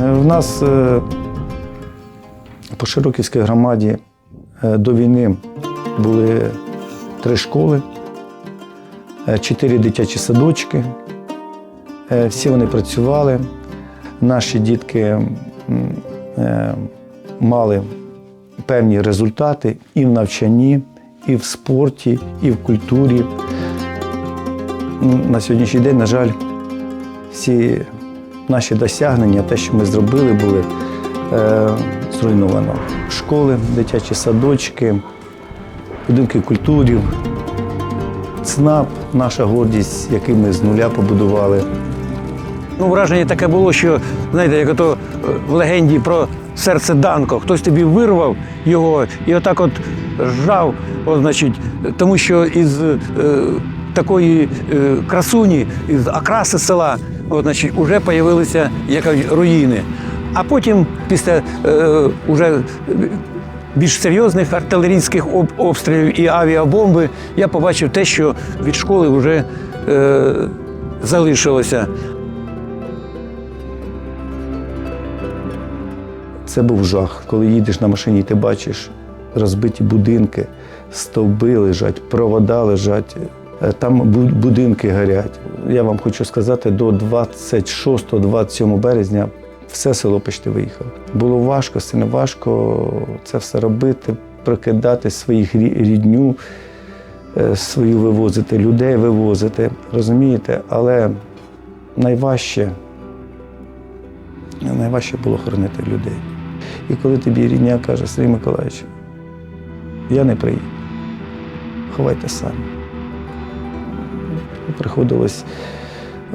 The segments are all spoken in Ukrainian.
Е, В нас е, по Широківській громаді е, до війни були три школи, чотири дитячі садочки. Всі вони працювали. Наші дітки мали певні результати і в навчанні, і в спорті, і в культурі. На сьогоднішній день, на жаль, всі наші досягнення, те, що ми зробили, були е, зруйновано. Школи, дитячі садочки, будинки культури, ЦНАП, наша гордість, який ми з нуля побудували. Ну, враження таке було, що знаєте, як ото е, в легенді про серце Данко, хтось тобі вирвав його і отак от зжав, от, значить, тому що із е, такої е, красуні, із окраси села, от, значить, вже з'явилися як руїни. А потім, після е, уже більш серйозних артилерійських об- обстрілів і авіабомби, я побачив те, що від школи вже е, залишилося. Це був жах. Коли їдеш на машині, ти бачиш розбиті будинки, стовби лежать, провода лежать, там будинки горять. Я вам хочу сказати, до 26-27 березня все село почти виїхало. Було важко, сильно важко це все робити, прокидати своїх рідню, е, свою вивозити, людей вивозити. Розумієте? Але найважче найважче було хоронити людей. І коли тобі рідня каже, Сергій Миколаївич, я не приїду, ховайте самі. Приходилось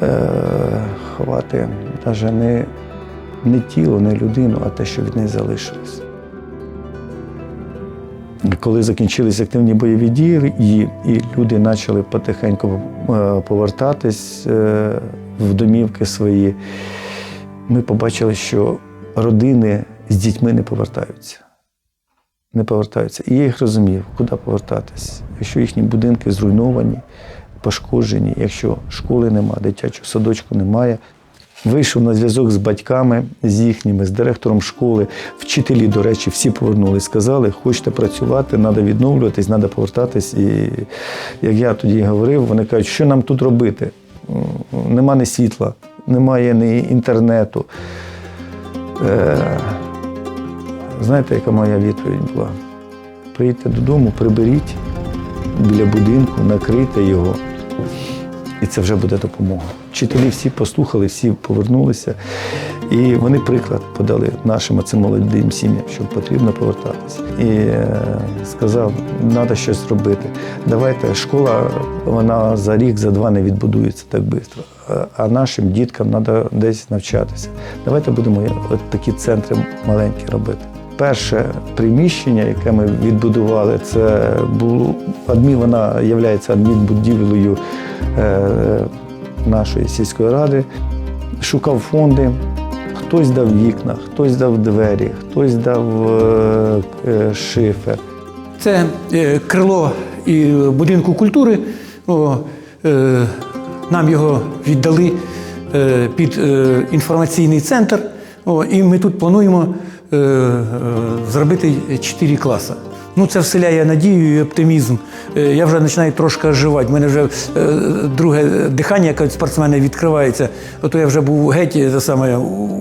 е, ховати навіть не, не тіло, не людину, а те, що від неї залишилось. Коли закінчились активні бойові дії, і, і люди почали потихеньку е, повертатись е, в домівки свої, ми побачили, що родини з дітьми не повертаються. Не повертаються. І я їх розумів, куди повертатись. Якщо їхні будинки зруйновані, пошкоджені, якщо школи немає, дитячого садочку немає. Вийшов на зв'язок з батьками, з їхніми, з директором школи. Вчителі, до речі, всі повернулись, сказали, хочете працювати, треба відновлюватись, треба повертатись. І як я тоді говорив, вони кажуть, що нам тут робити? Нема ні світла, немає ні інтернету. Е, знаєте, яка моя відповідь була? Приїдьте додому, приберіть біля будинку, накрийте його. І це вже буде допомога. Вчителі всі послухали, всі повернулися. І вони приклад подали нашим цим молодим сім'ям, що потрібно повертатися. І е, сказав, треба щось робити. Давайте школа, вона за рік, за два не відбудується так швидко. А нашим діткам треба десь навчатися. Давайте будемо от такі центри маленькі робити. Перше приміщення, яке ми відбудували, це було адмі, вона є адмінбудівлею е, нашої сільської ради. Шукав фонди. Хтось дав вікна, хтось дав двері, хтось дав е, е, шифер. Це крило і будинку культури. Нам його віддали під інформаційний центр. І ми тут плануємо зробити чотири класи. Ну, це вселяє надію і оптимізм. Е, Я вже починаю трошки оживати. У мене вже е, друге дихання, яке від спортсмена відкривається. Ото я вже був геть, за саме,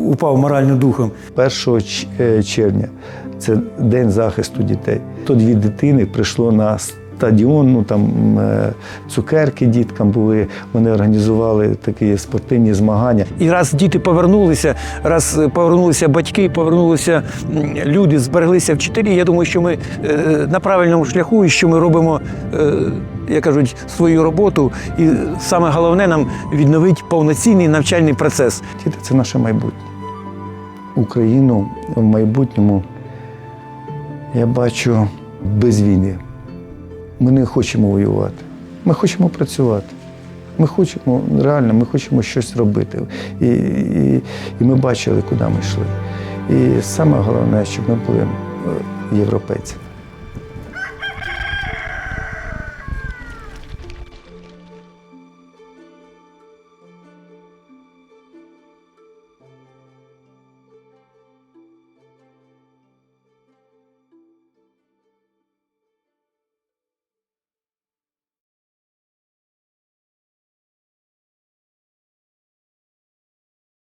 упав морально духом. 1 е, червня це День захисту дітей. То дві дитини прийшло на стадіон, ну там е, цукерки діткам були. Вони організували такі спортивні змагання. І раз діти повернулися, раз е, повернулися батьки, повернулися люди, збереглися вчителі. Я думаю, що ми е, на правильному шляху і що ми робимо, як кажуть, свою роботу. І саме головне нам відновити повноцінний навчальний процес. Діти це наше майбутнє. Україну в майбутньому я бачу без війни. Ми не хочемо воювати. Ми хочемо працювати. Ми хочемо реально, ми хочемо щось робити. І, і, і ми бачили, куди ми йшли. І саме головне, щоб ми були е, європейцями.